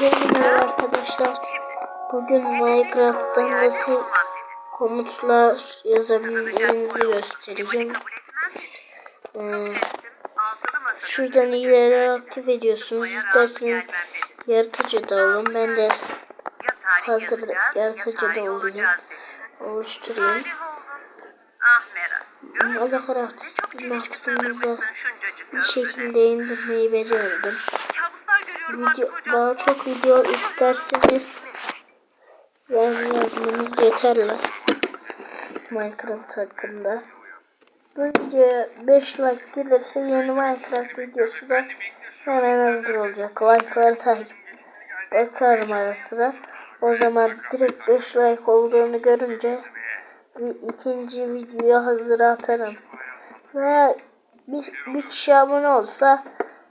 Merhaba arkadaşlar. Bugün Minecraft'ta nasıl komutlar yazabildiğinizi göstereceğim. Ee, şuradan ileri aktif ediyorsunuz. İsterseniz yaratıcı da olun. Ben de hazır yaratıcı da olayım. Oluşturayım. Minecraft maksimize bir şekilde indirmeyi becerdim. Video, daha çok video isterseniz yani yazmanız yeterli. Minecraft hakkında. Bu videoya 5 like gelirse yeni Minecraft videosu da hemen hazır olacak. Like'ları takip bakarım ara sıra. O zaman direkt 5 like olduğunu görünce bir ikinci videoyu hazır atarım. Veya bir, bir kişi abone olsa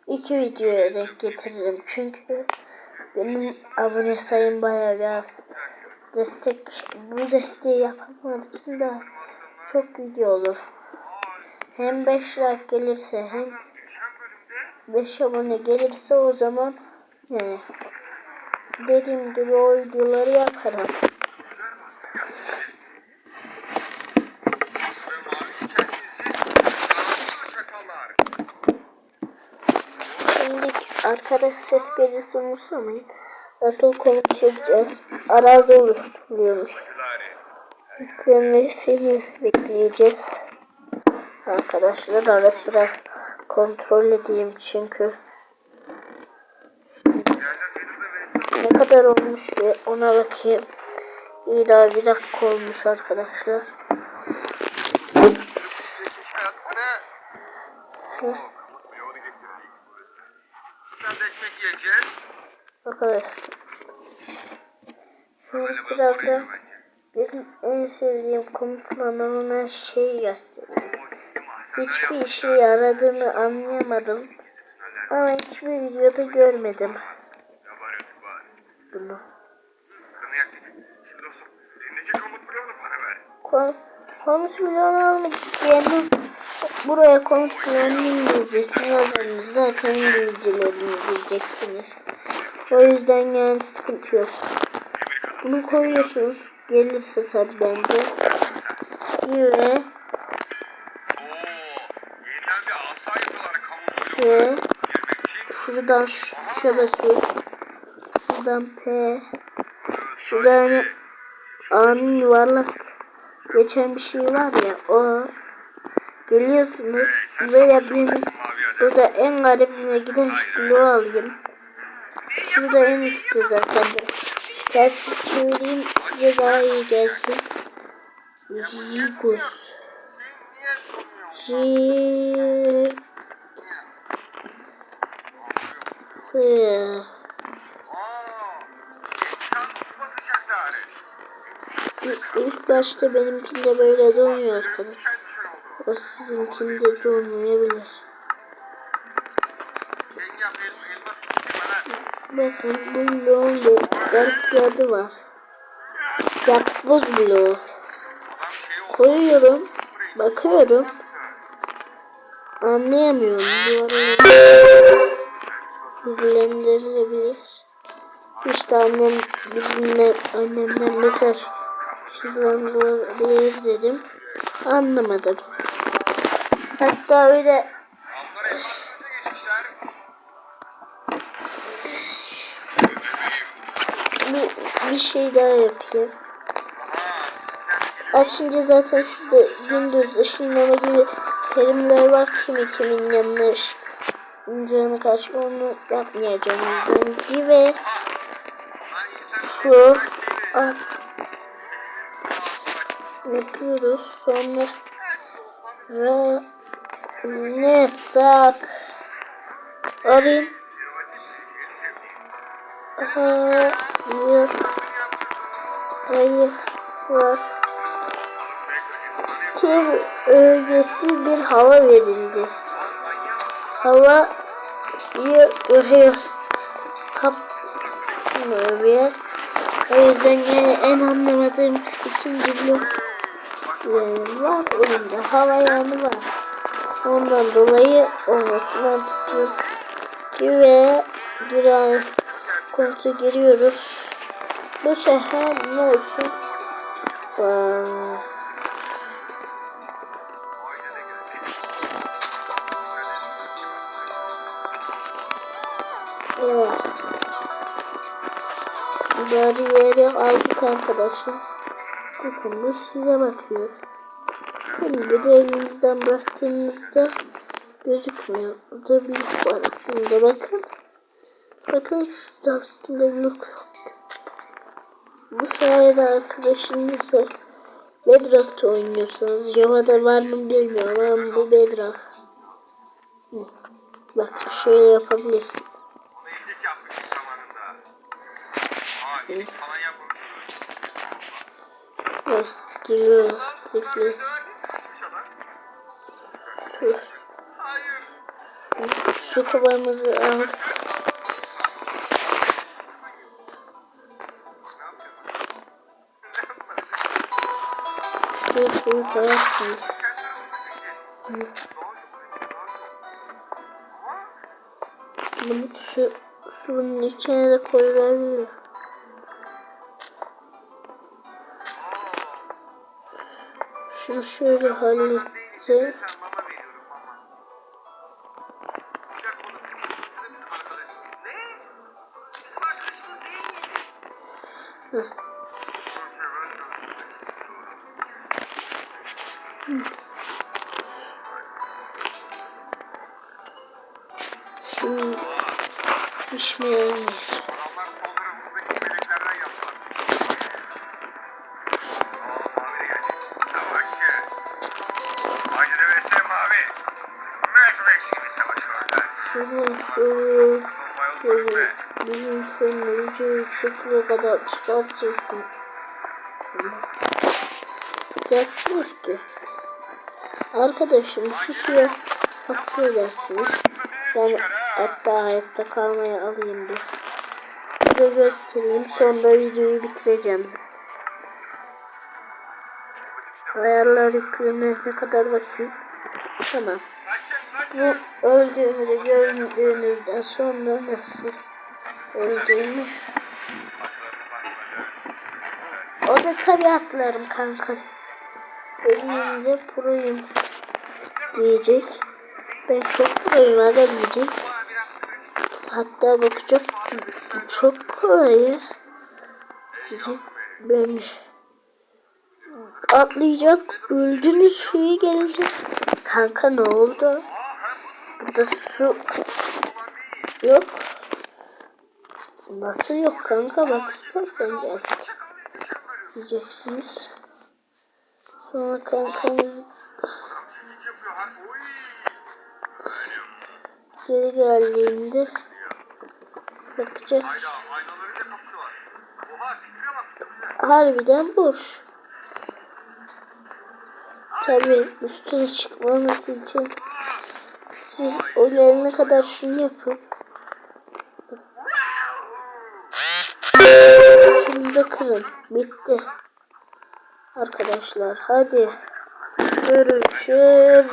iki videoya denk getiririm. Çünkü benim abone sayım bayağı bir az. Destek, bu desteği yapanlar için de çok video olur. Hem 5 like gelirse hem 5 abone gelirse o zaman yani dediğim gibi o videoları yaparım. Şimdi arkada ses gelirse umursamayın. Nasıl konuşacağız? Arazi oluşturuyormuş. Yüklenmesini bekleyeceğiz. Arkadaşlar ara sıra kontrol edeyim çünkü. Ne kadar olmuş bir ona bakayım. İyi daha bir dakika olmuş arkadaşlar. Hı. Arkadaşlar. Şimdi biraz da benim en sevdiğim komutlardan ona şey göstereyim. Hiçbir işe yaradığını anlayamadım. Ama hiçbir videoda görmedim. Bunu. Kon komut milyonu almak isteyenim buraya komut milyonu İngilizcesini. Zaten İngilizcelerini izleyeceksiniz. O yüzden yani sıkıntı yok. Bunu koyuyorsunuz. Gelirse tabi bence. Ve ve şuradan şu tuşa basıyoruz. Şuradan P. Şurada hani A'nın yuvarlak geçen bir şey var ya o geliyorsunuz veya benim burada en garibime giden bloğu alayım. Şurada en üstte zaten. Telsiz söyleyeyim size daha iyi gelsin. Jigus. J S İlk başta benimkinde böyle donuyor arkadaşlar. O sizinkinde donmayabilir. Bakın bu bloğun bir garip bir adı var. Yapboz bloğu. Koyuyorum. Bakıyorum. Anlayamıyorum. Duvara hızlandırılabilir. İşte annem bizimle annemden mesaj hızlandırılabilir dedim. Anlamadım. Hatta öyle bir, şey daha yapayım. Açınca zaten şurada gündüz ışınlama gibi terimler var. Kimi kimin yanına ışınlayacağını kaçma onu yapmayacağım. Gibi şu an yapıyoruz. Sonra ve ne sak arayın. Hayır. Hayır. Steve ögesi bir hava verildi. Hava görüyor. Kapmıyor bir yer. O yüzden yani en anlamadığım ikinci blok yani var oyunda. Hava yanı var. Ondan dolayı olması mantıklı. Ve bir an komuta giriyoruz. Bu sefer ne olsun? Aa, Evet. Bariyeri aldık arkadaşlar. Bu size bakıyor. Şimdi de elinizden bıraktığınızda gözükmüyor. Burada büyük var aslında bakın. Bakın şurada aslında yok. Bu sayede arkadaşınızla Bedrock'ta oynuyorsanız Java'da var mı bilmiyorum ama bu Bedrock. Bak şöyle yapabilirsin. Heh, geliyor. Hayır. Su kovamızı aldık. Suyu koyarsınız. Bunu şu suyun içine de koyulabilir. Şunu şöyle halledeceğim. Sen savaşıyorlar. şunu şöyle Normal şöyle be. bizim ucu yüksekliğe kadar çıkartırsın. Dersiniz ki arkadaşım şu suya haksedersiniz. Ben hatta hayatta kalmaya alayım bir. Size göstereyim sonra videoyu bitireceğim. Ayarlar yüklenene kadar bakayım. Tamam. Bu öldüğümü de gördüğünüzden sonra nasıl öldüğümü o da tabi atlarım kanka. Elimde proyum diyecek. Ben çok proyum aga diyecek. Hatta bak çok çok diyecek. Ben atlayacak. Öldüğünüz suyu gelince kanka ne oldu? Burada su yok. Nasıl yok kanka bak istersen gel diyeceksiniz. Sonra kankanız geri geldiğinde bakacak. Harbiden boş. Tabi üstüne çıkmaması için siz o gelene kadar şunu yapın. Şunu da kırın. Bitti. Arkadaşlar hadi. Görüşürüz.